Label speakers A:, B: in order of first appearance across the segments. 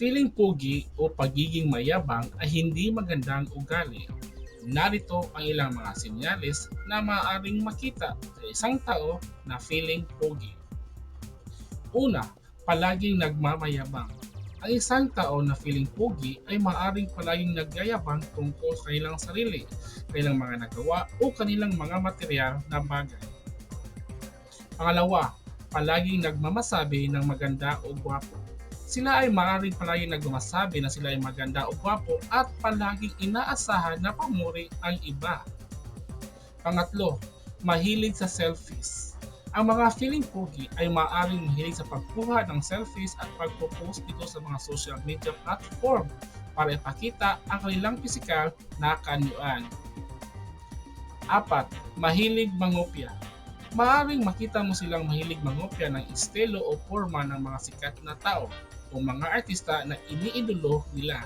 A: Feeling pogi o pagiging mayabang ay hindi magandang ugali. Narito ang ilang mga senyales na maaaring makita sa isang tao na feeling pogi. Una, palaging nagmamayabang. Ang isang tao na feeling pogi ay maaaring palaging nagyayabang tungkol sa kanilang sarili, kanilang mga nagawa o kanilang mga material na bagay. Pangalawa, palaging nagmamasabi ng maganda o gwapo. Sila ay maaaring palaging nagmamasabi na sila ay maganda o gwapo at palaging inaasahan na pamuri ang iba. Pangatlo, mahilig sa selfies. Ang mga feeling pogi ay maaaring mahilig sa pagkuha ng selfies at pagpo-post dito sa mga social media platform para ipakita ang kanilang pisikal na kaanyuan. Apat, mahilig mangopya. Maaring makita mo silang mahilig mangopya ng estilo o forma ng mga sikat na tao o mga artista na iniidolo nila.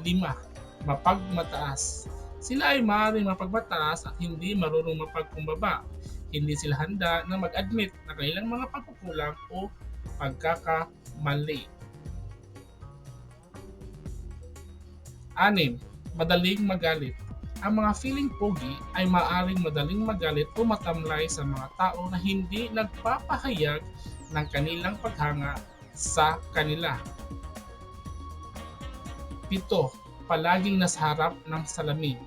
A: 5. Mapagmataas. Sila ay maaaring mapagmataas at hindi marunong mapagkumbaba. Hindi sila handa na mag-admit na kanilang mga pagkukulang o pagkakamali. 6. Madaling magalit. Ang mga feeling pogi ay maaaring madaling magalit o matamlay sa mga tao na hindi nagpapahayag ng kanilang paghanga sa kanila. 7. Palaging nasa harap ng salamin.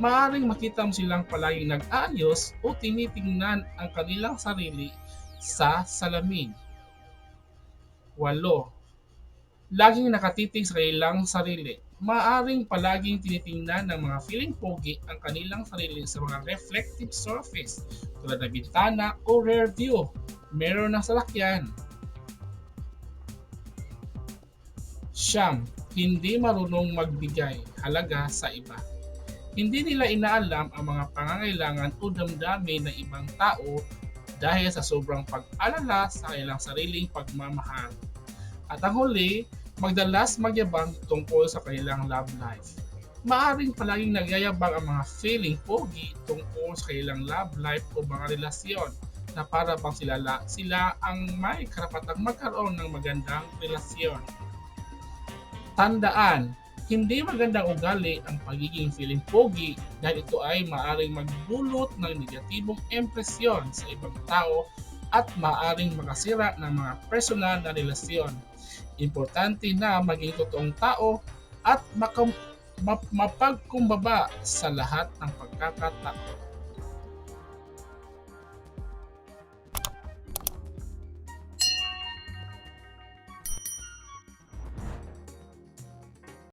A: Maaring makita mo silang palaging nag-aayos o tinitingnan ang kanilang sarili sa salamin. 8. Laging nakatitig sa kanilang sarili. Maaring palaging tinitingnan ng mga feeling pogi ang kanilang sarili sa mga reflective surface tulad ng bintana o rear view, mirror ng salakyan, Siyam, hindi marunong magbigay halaga sa iba. Hindi nila inaalam ang mga pangangailangan o damdamin ng ibang tao dahil sa sobrang pag-alala sa kanilang sariling pagmamahal. At ang huli, magdalas magyabang tungkol sa kanilang love life. Maaring palaging nagyayabang ang mga feeling pogi tungkol sa kanilang love life o mga relasyon na para bang sila, sila ang may karapatang magkaroon ng magandang relasyon. Tandaan, hindi magandang ugali ang pagiging feeling pogi dahil ito ay maaaring magbulot ng negatibong impresyon sa ibang tao at maaaring makasira ng mga personal na relasyon. Importante na maging totoong tao at makam- mapagkumbaba sa lahat ng pagkakataon.